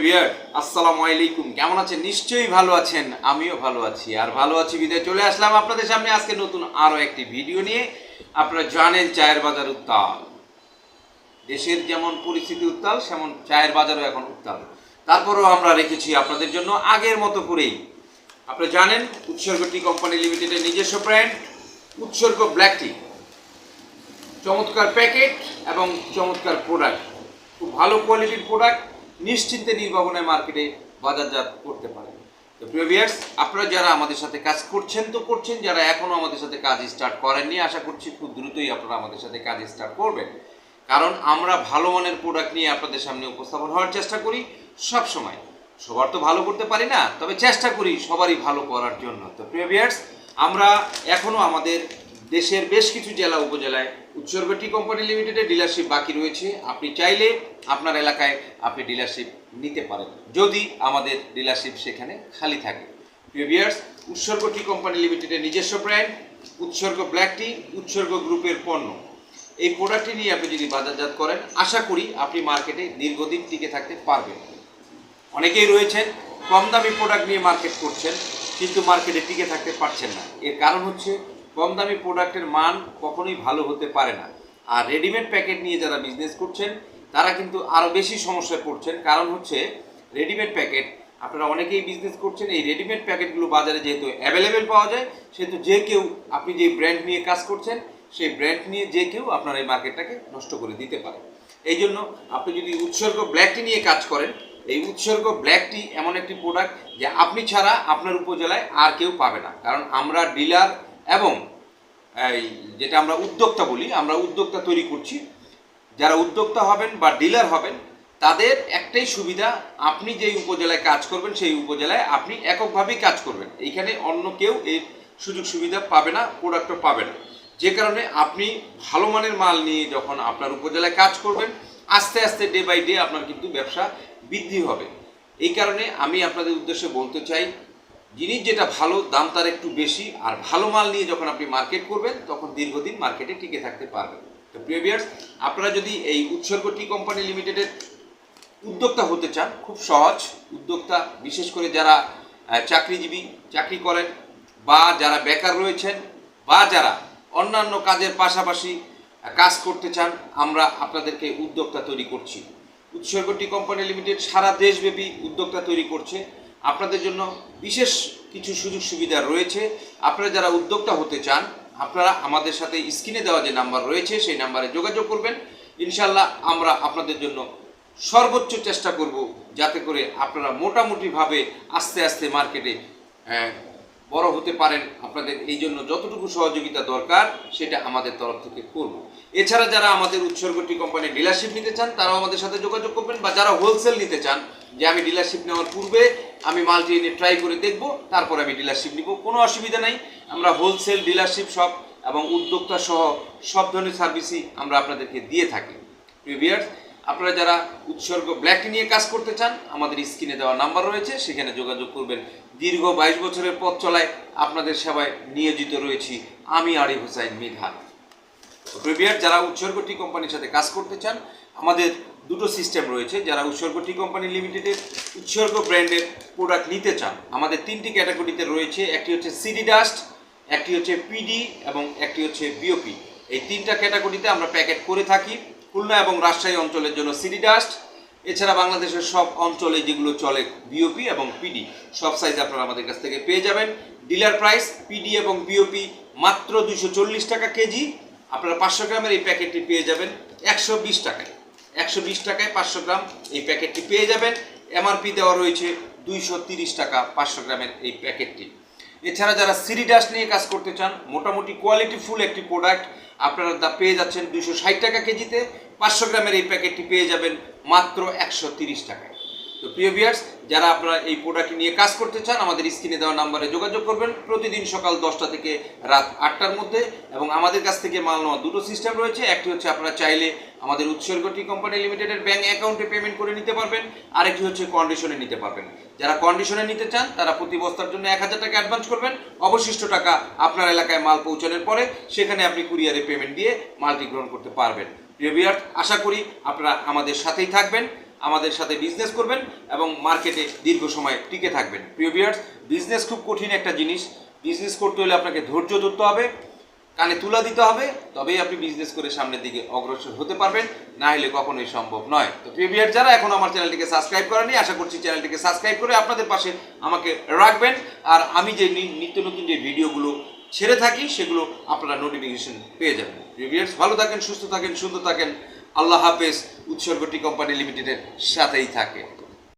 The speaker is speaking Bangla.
বিয়ার আসসালামু আলাইকুম। কেমন আছেন? নিশ্চয়ই ভালো আছেন। আমিও ভালো আছি। আর ভালো আছি বিদায়। চলে আসলাম আপনাদের সামনে আজকে নতুন আরও একটি ভিডিও নিয়ে। আপনারা জানেন চায়ের বাজার উত্তাল। দেশের যেমন পরিস্থিতি উত্তাল, সেমন চায়ের বাজারও এখন উত্তাল। তারপরেও আমরা রেখেছি আপনাদের জন্য আগের মতো করেই। আপনারা জানেন, উৎসর্গ টি কোম্পানি লিমিটেডের নিজস্ব ব্র্যান্ড, উৎসর্গ ব্ল্যাক টি। চমৎকার প্যাকেট এবং চমৎকার প্রোডাক্ট। খুব ভালো কোয়ালিটির প্রোডাক্ট। নিশ্চিন্তে নির্বাচনে মার্কেটে বাজারজাত করতে পারেন। তো প্রিয় ভিউয়ার্স, আপনারা যারা আমাদের সাথে কাজ করছেন তো করছেন, যারা এখনও আমাদের সাথে কাজ স্টার্ট করেননি, আশা করছি খুব দ্রুতই আপনারা আমাদের সাথে কাজ স্টার্ট করবেন। কারণ আমরা ভালো মানের প্রোডাক্ট নিয়ে আপনাদের সামনে উপস্থাপন হওয়ার চেষ্টা করি। সব সময় সবার তো ভালো করতে পারি না, তবে চেষ্টা করি সবারই ভালো করার জন্য। তো প্রিয় ভিউয়ার্স, আমরা এখনও আমাদের দেশের বেশ কিছু জেলা উপজেলায় উৎসর্গ টি কোম্পানি লিমিটেডের ডিলারশিপ বাকি রয়েছে। আপনি চাইলে আপনার এলাকায় আপনি ডিলারশিপ নিতে পারেন, যদি আমাদের ডিলারশিপ সেখানে খালি থাকে। প্রিয় ভিউয়ার্স উৎসর্গ টি কোম্পানি লিমিটেডের নিজস্ব ব্র্যান্ড উৎসর্গ ব্ল্যাক টি উৎসর্গ গ্রুপের পণ্য। এই প্রোডাক্টটি নিয়ে আপনি যদি বাজারজাত করেন, আশা করি আপনি মার্কেটে দীর্ঘদিন টিকে থাকতে পারবেন। অনেকেই রয়েছেন, কম দামি প্রোডাক্ট নিয়ে মার্কেট করছেন, কিন্তু মার্কেটে টিকে থাকতে পারছেন না। এর কারণ হচ্ছে কম দামি প্রোডাক্টের মান কখনোই ভালো হতে পারে না। আর রেডিমেড প্যাকেট নিয়ে যারা বিজনেস করছেন, তারা কিন্তু আরও বেশি সমস্যায় পড়ছেন। কারণ হচ্ছে, রেডিমেড প্যাকেট, আপনারা অনেকেই বিজনেস করছেন, এই রেডিমেড প্যাকেটগুলো বাজারে যেহেতু অ্যাভেলেবেল পাওয়া যায়, সেহেতু যে কেউ, আপনি যে ব্র্যান্ড নিয়ে কাজ করছেন, সেই ব্র্যান্ড নিয়ে যে কেউ আপনার এই মার্কেটটাকে নষ্ট করে দিতে পারে। এই জন্য আপনি যদি উৎসর্গ ব্ল্যাকটি নিয়ে কাজ করেন, এই উৎসর্গ ব্ল্যাকটি এমন একটি প্রোডাক্ট যে আপনি ছাড়া আপনার উপজেলায় আর কেউ পাবে না। কারণ আমরা ডিলার এবং, এই যেটা আমরা উদ্যোক্তা বলি, আমরা উদ্যোক্তা তৈরি করছি। যারা উদ্যোক্তা হবেন বা ডিলার হবেন, তাদের একটাই সুবিধা, আপনি যেই উপজেলায় কাজ করবেন, সেই উপজেলায় আপনি এককভাবেই কাজ করবেন। এইখানে অন্য কেউ এই সুযোগ সুবিধা পাবে না প্রোডাক্টও পাবে না। যে কারণে আপনি ভালো মানের মাল নিয়ে যখন আপনার উপজেলায় কাজ করবেন, আস্তে আস্তে ডে বাই ডে আপনার কিন্তু ব্যবসা বৃদ্ধি হবে। এই কারণে আমি আপনাদের উদ্দেশ্যে বলতে চাই জিনিস যেটা ভালো, দাম তার একটু বেশি, আর ভালো মাল নিয়ে যখন আপনি মার্কেট করবেন, তখন দীর্ঘদিন মার্কেটে টিকে থাকতে পারবেন। তো প্রিয় ভিউয়ার্স আপনারা যদি এই উৎসর্গ টি কোম্পানি লিমিটেডের উদ্যোক্তা হতে চান, খুব সহজ উদ্যোক্তা, বিশেষ করে যারা চাকরিজীবী, চাকরি করেন, বা যারা বেকার রয়েছেন, বা যারা অন্যান্য কাজের পাশাপাশি কাজ করতে চান, আমরা আপনাদেরকে উদ্যোক্তা তৈরি করছি। উৎসর্গ টি কোম্পানি লিমিটেড সারা দেশব্যাপী উদ্যোক্তা তৈরি করছে। আপনাদের জন্য বিশেষ কিছু সুযোগ সুবিধা রয়েছে। আপনারা যারা উদ্যোক্তা হতে চান আপনারা আমাদের সাথে স্ক্রিনে দেওয়া যে নাম্বার রয়েছে সেই নাম্বারে যোগাযোগ করবেন। ইনশাল্লাহ আমরা আপনাদের জন্য সর্বোচ্চ চেষ্টা করব যাতে করে আপনারা মোটামুটিভাবে আস্তে আস্তে মার্কেটে আহ, বড় হতে পারেন আপনাদের এই জন্য যতটুকু সহযোগিতা দরকার, সেটা আমাদের তরফ থেকে করব। এছাড়া যারা আমাদের উৎসর্গটি কোম্পানির ডিলারশিপ নিতে চান, তারাও আমাদের সাথে যোগাযোগ করবেন বা যারা হোলসেল নিতে চান, যে আমি ডিলারশিপ নেওয়ার পূর্বে আমি মালটি এনে ট্রাই করে দেখব, তারপর আমি ডিলারশিপ নিব। কোনো অসুবিধা নাই, আমরা হোলসেল ডিলারশিপ সব এবং উদ্যোক্তা সহ সব ধরনের সার্ভিসই আমরা আপনাদেরকে দিয়ে থাকি। প্রিভিয়ার্স আপনারা যারা উৎসর্গ ব্ল্যাক নিয়ে কাজ করতে চান, আমাদের স্ক্রিনে দেওয়া নাম্বার রয়েছে, সেখানে যোগাযোগ করবেন। দীর্ঘ বাইশ বছরের পথ চলায় আপনাদের সেবায় নিয়োজিত রয়েছি আমি আরিফ হোসাইন মিধান প্রিভিয়ার যারা উৎসর্গ টি কোম্পানির সাথে কাজ করতে চান, আমাদের দুটো সিস্টেম রয়েছে। যারা উৎসর্গ টি কোম্পানি লিমিটেডের উৎসর্গ ব্র্যান্ডের প্রোডাক্ট নিতে চান, আমাদের তিনটি ক্যাটাগরিতে রয়েছে। একটি হচ্ছে সিডি ডাস্ট একটি হচ্ছে পিডি এবং একটি হচ্ছে বিওপি এই তিনটা ক্যাটাগরিতে আমরা প্যাকেট করে থাকি। খুলনা এবং রাজশাহী অঞ্চলের জন্য সিডি ডাস্ট। এছাড়া বাংলাদেশের সব অঞ্চলে যেগুলো চলে বিওপি এবং পিডি সব সাইজ আপনারা আমাদের কাছ থেকে পেয়ে যাবেন। ডিলার প্রাইস পিডি এবং বিওপি মাত্র চল্লিশ টাকা কেজি। আপনারা পাঁচশো গ্রামের এই প্যাকেটটি পেয়ে যাবেন একশো বিশ টাকায়। একশো বিশ টাকায় পাঁচশো গ্রাম এই প্যাকেটটি পেয়ে যাবেন। এমআরপি দেওয়া রয়েছে দুইশো টাকা পাঁচশো গ্রামের এই প্যাকেটটি এছাড়া যারা সিডি ডাস্ট নিয়ে কাজ করতে চান, মোটামুটি কোয়ালিটি ফুল একটি প্রোডাক্ট আপনারা দা পেয়ে যাচ্ছেন দুশো ষাট টাকা কেজিতে, পাঁচশো গ্রামের এই প্যাকেটটি পেয়ে যাবেন মাত্র একশো তিরিশ টাকায়। তো প্রিয় ভিয়ার্স যারা আপনারা এই প্রোডাক্ট নিয়ে কাজ করতে চান আমাদের স্ক্রিনে দেওয়া নাম্বারে যোগাযোগ করবেন প্রতিদিন সকাল দশটা থেকে রাত আটটার মধ্যে এবং আমাদের কাছ থেকে মাল নেওয়া দুটো সিস্টেম রয়েছে। একটি হচ্ছে আপনারা চাইলে আমাদের উৎসর্গ টি কোম্পানি লিমিটেডের ব্যাংক অ্যাকাউন্টে পেমেন্ট করে নিতে পারবেন। আরেকটি হচ্ছে কন্ডিশনে নিতে পারবেন। যারা কন্ডিশনে নিতে চান তারা প্রতি বস্তার জন্য এক হাজার টাকা অ্যাডভান্স করবেন। অবশিষ্ট টাকা আপনার এলাকায় মাল পৌঁছানোর পরে সেখানে আপনি কুরিয়ারে পেমেন্ট দিয়ে মালটি গ্রহণ করতে পারবেন। প্রিয় ভিউয়ার্স, আশা করি আপনারা আমাদের সাথেই থাকবেন। আমাদের সাথে বিজনেস করবেন এবং মার্কেটে দীর্ঘ সময় টিকে থাকবেন। প্রিয় বিয়ার্স বিজনেস খুব কঠিন একটা জিনিস। বিজনেস করতে হলে আপনাকে ধৈর্য ধরতে হবে কানে তুলা দিতে হবে তবেই আপনি বিজনেস করে সামনের দিকে অগ্রসর হতে পারবেন না হলে কখনোই সম্ভব নয়। তো প্রিয় বিয়ার যারা এখন আমার চ্যানেলটিকে সাবস্ক্রাইব করেনি আশা করছি চ্যানেলটিকে সাবস্ক্রাইব করে আপনাদের পাশে আমাকে রাখবেন। আর আমি যে নিত্য নতুন যে ভিডিওগুলো ছেড়ে থাকি সেগুলো আপনারা নোটিফিকেশন পেয়ে যাবেন। viewers, ভালো থাকেন সুস্থ থাকেন সুন্দর থাকেন। আল্লাহ হাফেজ উৎসর্গটি কোম্পানি লিমিটেডের সাথেই থাকে।